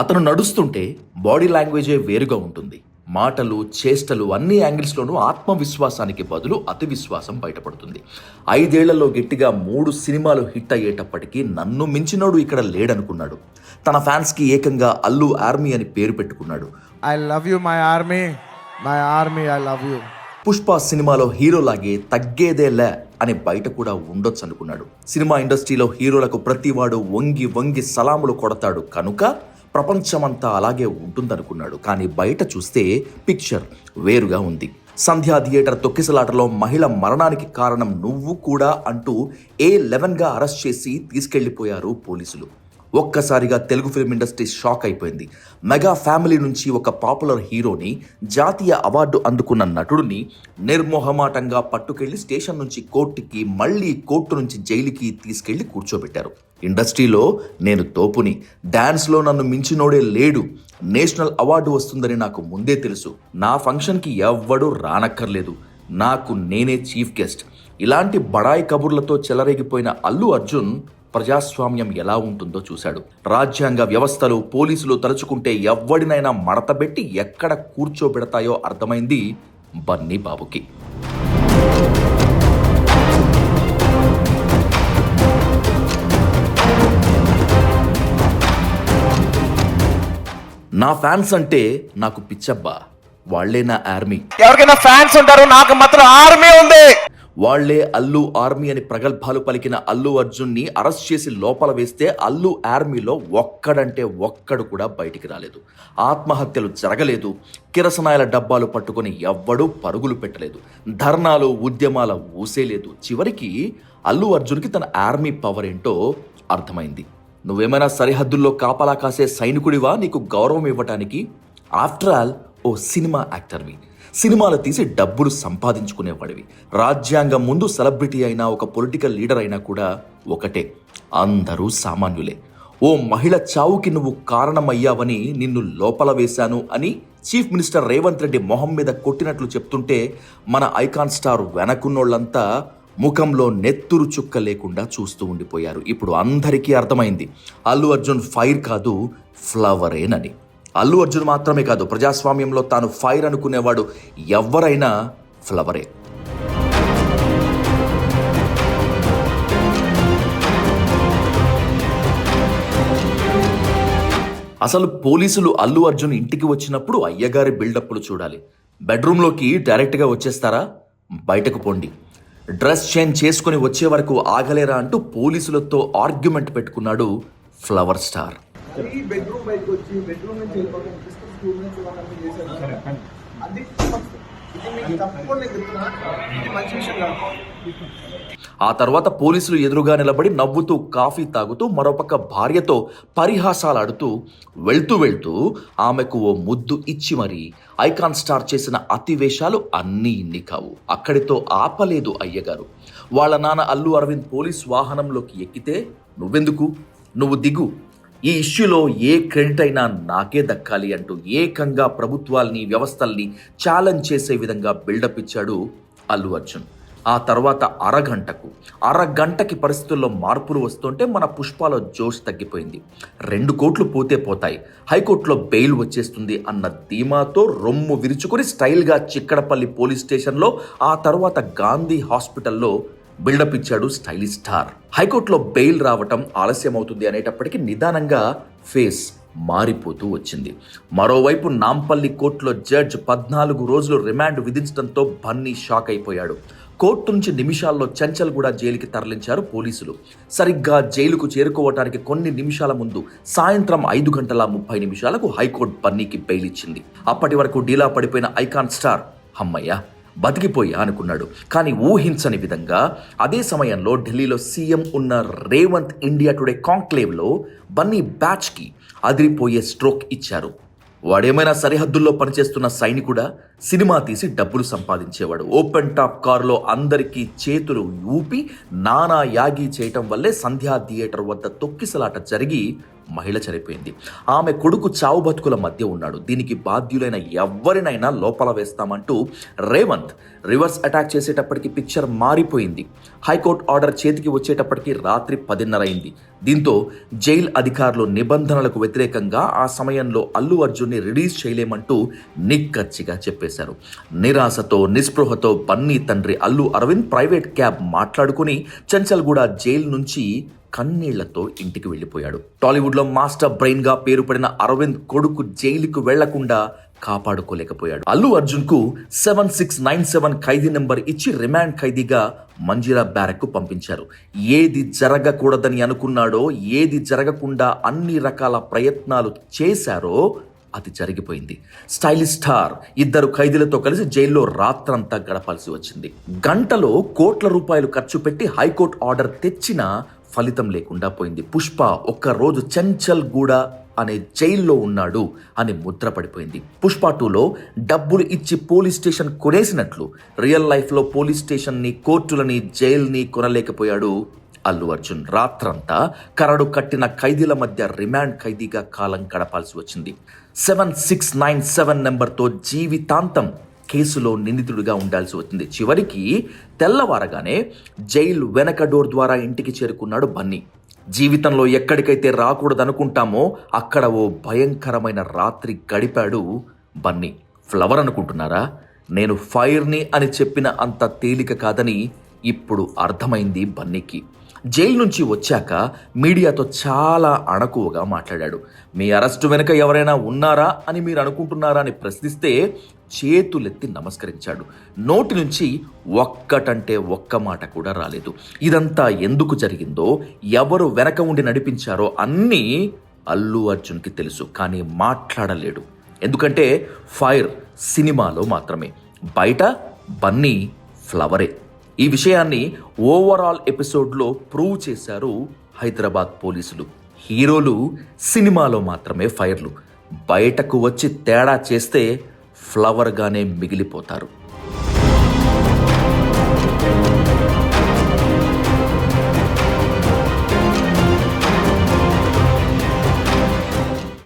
అతను నడుస్తుంటే బాడీ లాంగ్వేజే వేరుగా ఉంటుంది. మాటలు చేష్టలు అన్ని యాంగిల్స్లోనూ ఆత్మవిశ్వాసానికి బదులు అతి విశ్వాసం బయటపడుతుంది. ఐదేళ్ళలో గట్టిగా మూడు సినిమాలు హిట్ అయ్యేటప్పటికీ నన్ను మించినోడు ఇక్కడ లేడనుకున్నాడు. తన ఫ్యాన్స్కి ఏకంగా అల్లు ఆర్మీ అని పేరు పెట్టుకున్నాడు. I love you, my army. My army, I love you. Pushpa సినిమాలో హీరోలాగే తగ్గేదేలే అని బయట కూడా ఉండొచ్చు అనుకున్నాడు సినిమా ఇండస్ట్రీలో హీరోలకు ప్రతివాడు వంగి వంగి సలాములు కొడతాడు కనుక ప్రపంచమంతా అలాగే ఉంటుందనుకున్నాడు. కానీ బయట చూస్తే పిక్చర్ వేరుగా ఉంది. సంధ్యా థియేటర్ తొక్కిసలాటలో మహిళ మరణానికి కారణం నువ్వు కూడా అంటూ ఏ లెవెన్గా అరెస్ట్ చేసి తీసుకెళ్ళిపోయారు పోలీసులు. ఒక్కసారిగా తెలుగు ఫిల్మ్ ఇండస్ట్రీ షాక్ అయిపోయింది. మెగా ఫ్యామిలీ నుంచి ఒక పాపులర్ హీరోని జాతీయ అవార్డు అందుకున్న నటుడిని నిర్మోహమాటంగా పట్టుకెళ్ళి స్టేషన్ నుంచి కోర్టుకి మళ్ళీ కోర్టు నుంచి జైలుకి తీసుకెళ్ళి కూర్చోబెట్టారు. ఇండస్ట్రీలో నేను తోపుని డ్యాన్స్లో నన్ను మించినోడే లేడు. నేషనల్ అవార్డు వస్తుందని నాకు ముందే తెలుసు. నా ఫంక్షన్కి ఎవ్వడూ రానక్కర్లేదు. నాకు నేనే చీఫ్ గెస్ట్. ఇలాంటి బడాయి కబుర్లతో చెలరేగిపోయిన అల్లు అర్జున్ ప్రజాస్వామ్యం ఎలా ఉంటుందో చూశాడు. రాజ్యాంగ వ్యవస్థలు పోలీసులు తలుచుకుంటే ఎవ్వడినైనా మడతబెట్టి ఎక్కడ కూర్చోబెడతాయో అర్థమైంది బన్నీ బాబుకి. నా ఫ్యాన్స్ అంటే నాకు పిచ్చబ్బా. వాళ్ళే నా ఆర్మీ. ఎవరికైనా ఫ్యాన్స్ ఉంటారు నాకు మాత్రం ఆర్మీ ఉంది. వాళ్ళే అల్లు ఆర్మీ అని ప్రగల్భాలు పలికిన అల్లు అర్జున్ని అరెస్ట్ చేసి లోపల వేస్తే అల్లు ఆర్మీలో ఒక్కడంటే ఒక్కడు కూడా బయటికి రాలేదు. ఆత్మహత్యలు జరగలేదు. కిరసనాయల డబ్బాలు పట్టుకొని ఎవ్వడూ పరుగులు పెట్టలేదు. ధర్నాలు ఉద్యమాల ఊసేలేదు. చివరికి అల్లు అర్జున్కి తన ఆర్మీ పవర్ ఏంటో అర్థమైంది. నువ్వేమైనా సరిహద్దుల్లో కాపలా కాసే సైనికుడివా? నీకు గౌరవం ఇవ్వటానికి? ఆఫ్టర్ ఆల్ ఓ సినిమా యాక్టర్వి సినిమాలు తీసి డబ్బులు సంపాదించుకునేవాడివి. రాజ్యాంగం ముందు సెలబ్రిటీ అయినా ఒక పొలిటికల్ లీడర్ అయినా కూడా ఒకటే. అందరూ సామాన్యులే. ఓ మహిళ చావుకి నువ్వు కారణమయ్యావని నిన్ను లోపల వేశాను అని చీఫ్ మినిస్టర్ రేవంత్ రెడ్డి మొహం మీద కొట్టినట్లు చెప్తుంటే మన ఐకాన్ స్టార్ వెనకున్నోళ్ళంతా ముఖంలో నెత్తురు చుక్క లేకుండా చూస్తూ ఉండిపోయారు. ఇప్పుడు అందరికీ అర్థమైంది. అల్లు అర్జున్ ఫైర్ కాదు ఫ్లవరేనని. అల్లు అర్జున్ మాత్రమే కాదు ప్రజాస్వామ్యంలో తాను ఫైర్ అనుకునేవాడు ఎవరైనా ఫ్లవరే. అసలు పోలీసులు అల్లు అర్జున్ ఇంటికి వచ్చినప్పుడు అయ్యగారి బిల్డప్లు చూడాలి. బెడ్రూమ్లోకి డైరెక్ట్గా వచ్చేస్తారా? బయటకు పోండి. డ్రెస్ చేంజ్ చేసుకుని వచ్చే వరకు ఆగలేరా అంటూ పోలీసులతో ఆర్గ్యుమెంట్ పెట్టుకున్నాడు ఫ్లవర్ స్టార్. బెడ్రూమ్ బయటకు వచ్చి బెడ్రూమ్ నుంచి స్కూల్ నుంచి అది ఇది మీకు తప్పకుండా చెప్తున్నా. ఇది మంచి విషయం కాదు. ఆ తర్వాత పోలీసులు ఎదురుగా నిలబడి నవ్వుతూ కాఫీ తాగుతూ మరోపక్క భార్యతో పరిహాసాలాడుతూ వెళ్తూ వెళ్తూ ఆమెకు ఓ ముద్దు ఇచ్చి మరీ ఐకాన్ స్టార్ చేసిన అతివేశాలు అన్నీ ఇన్ని కావు అక్కడితో ఆపలేదు అయ్యగారు. వాళ్ళ నాన్న అల్లు అరవింద్ పోలీస్ వాహనంలోకి ఎక్కితే నువ్వెందుకు? నువ్వు దిగు. ఈ ఇష్యూలో ఏ క్రెడిట్ అయినా నాకే దక్కాలి అంటూ ఏకంగా ప్రభుత్వాల్ని వ్యవస్థల్ని ఛాలెంజ్ చేసే విధంగా బిల్డప్ ఇచ్చాడు అల్లు అర్జున్. ఆ తర్వాత అరగంటకు అరగంటకి పరిస్థితుల్లో మార్పులు వస్తుంటే మన పుష్పాలో జోష్ తగ్గిపోయింది. రెండు కోట్లు పోతే పోతాయి. హైకోర్టులో బెయిల్ వచ్చేస్తుంది అన్న ధీమాతో రొమ్ము విరుచుకొని స్టైల్గా చిక్కడపల్లి పోలీస్ స్టేషన్లో ఆ తర్వాత గాంధీ హాస్పిటల్లో బిల్డప్ ఇచ్చాడు స్టైలిష్ స్టార్. హైకోర్టులో బెయిల్ రావటం ఆలస్యం అవుతుంది అనేటప్పటికీ నిదానంగా ఫేస్ మారిపోతూ వచ్చింది. మరోవైపు నాంపల్లి కోర్టులో జడ్జ్ పద్నాలుగు రోజులు రిమాండ్ విధించడంతో బన్నీ షాక్ అయిపోయాడు. కోర్టు నుంచి నిమిషాల్లో చంచల్ కూడా జైలుకి తరలించారు పోలీసులు. సరిగ్గా జైలుకు చేరుకోవటానికి కొన్ని నిమిషాల ముందు సాయంత్రం ఐదు గంటల ముప్పై నిమిషాలకు హైకోర్టు బన్నీకి బెయిల్ ఇచ్చింది. అప్పటి వరకు డీలా పడిపోయిన ఐకాన్ స్టార్ హమ్మయ్య బతికిపోయా అనుకున్నాడు. కానీ ఊహించని విధంగా అదే సమయంలో ఢిల్లీలో సీఎం ఉన్న రేవంత్ ఇండియా టుడే కాంక్లేవ్లో బన్నీ బ్యాచ్కి అదిరిపోయే స్ట్రోక్ ఇచ్చారు. వాడేమైనా సరిహద్దుల్లో పనిచేస్తున్న సైనికుడా? సినిమా తీసి డబ్బులు సంపాదించేవాడు. ఓపెన్ టాప్ కారులో అందరికీ చేతులు ఊపి నానా యాగి చేయటం వల్లే సంధ్యా థియేటర్ వద్ద తొక్కిసలాట జరిగి మహిళ చనిపోయింది. ఆమె కొడుకు చావు బతుకుల మధ్య ఉన్నాడు. దీనికి బాధ్యులైన ఎవరినైనా లోపల వేస్తామంటూ రేవంత్ రివర్స్ అటాక్ చేసేటప్పటికి పిక్చర్ మారిపోయింది. హైకోర్టు ఆర్డర్ చేతికి వచ్చేటప్పటికి రాత్రి పదిన్నర అయింది. దీంతో జైల్ అధికారులు నిబంధనలకు వ్యతిరేకంగా ఆ సమయంలో అల్లు అర్జున్ని రిలీజ్ చేయలేమంటూ నిక్కచ్చిగా చెప్పేశారు. నిరాశతో నిస్పృహతో బన్నీ తండ్రి అల్లు అరవింద్ ప్రైవేట్ క్యాబ్ మాట్లాడుకుని చంచల్గూడ జైలు నుంచి కన్నీళ్ళతో ఇంటికి వెళ్ళిపోయాడు. టాలీవుడ్లో మాస్టర్ బ్రెయిన్గా పేరుపడిన పేరు పడిన అరవింద్ కొడుకు జైలుకు వెళ్ళకుండా కాపాడుకోలేకపోయాడు. అల్లు అర్జున్కు సెవెన్ సిక్స్ నైన్ సెవెన్ ఖైదీ నెంబర్ ఇచ్చి రిమాండ్ ఖైదీగా మంజీరా బ్యారక్కు పంపించారు. ఏది జరగకూడదని అనుకున్నాడో ఏది జరగకుండా అన్ని రకాల ప్రయత్నాలు చేశారో అది జరిగిపోయింది. స్టైలిష్ స్టార్ ఇద్దరు ఖైదీలతో కలిసి జైల్లో రాత్రంతా గడపాల్సి వచ్చింది. గంటలో కోట్ల రూపాయలు ఖర్చు పెట్టి హైకోర్టు ఆర్డర్ తెచ్చినా ఫలితం లేకుండా పోయింది. పుష్ప ఒక్కరోజు చంచల్ గూడ అనే జైల్లో ఉన్నాడు అని ముద్ర పడిపోయింది. పుష్ప టూలో డబ్బులు ఇచ్చి పోలీస్ స్టేషన్ కొనేసినట్లు రియల్ లైఫ్లో పోలీస్ స్టేషన్ని కోర్టులని జైల్ని కొనలేకపోయాడు అల్లు అర్జున్. రాత్రంతా కరడు కట్టిన ఖైదీల మధ్య రిమాండ్ ఖైదీగా కాలం గడపాల్సి వచ్చింది. సెవెన్ సిక్స్ నైన్ సెవెన్ నెంబర్తో జీవితాంతం కేసులో నిందితుడిగా ఉండాల్సి వచ్చింది. చివరికి తెల్లవారగానే జైలు వెనక డోర్ ద్వారా ఇంటికి చేరుకున్నాడు బన్నీ. జీవితంలో ఎక్కడికైతే రాకూడదనుకుంటామో అక్కడ ఓ భయంకరమైన రాత్రి గడిపాడు బన్నీ. ఫ్లవర్ అనుకుంటున్నారా? నేను ఫైర్ని అని చెప్పిన అంత తేలిక కాదని ఇప్పుడు అర్థమైంది బన్నీకి. జైలు నుంచి వచ్చాక మీడియాతో చాలా అణకువగా మాట్లాడాడు. మీ అరెస్టు వెనుక ఎవరైనా ఉన్నారా అని మీరు అనుకుంటున్నారా అని ప్రశ్నిస్తే చేతులెత్తి నమస్కరించాడు. నోటి నుంచి ఒక్కటంటే ఒక్క మాట కూడా రాలేదు. ఇదంతా ఎందుకు జరిగిందో ఎవరు వెనక ఉండి నడిపించారో అన్నీ అల్లు అర్జున్కి తెలుసు కానీ మాట్లాడలేడు. ఎందుకంటే ఫైర్ సినిమాలో మాత్రమే. బయట బన్నీ ఫ్లవరే. ఈ విషయాన్ని ఓవరాల్ ఎపిసోడ్లో ప్రూవ్ చేశారు హైదరాబాద్ పోలీసులు. హీరోలు సినిమాలో మాత్రమే ఫైర్లు. బయటకు వచ్చి తేడా చేస్తే ఫ్లవర్గానే మిగిలిపోతారు.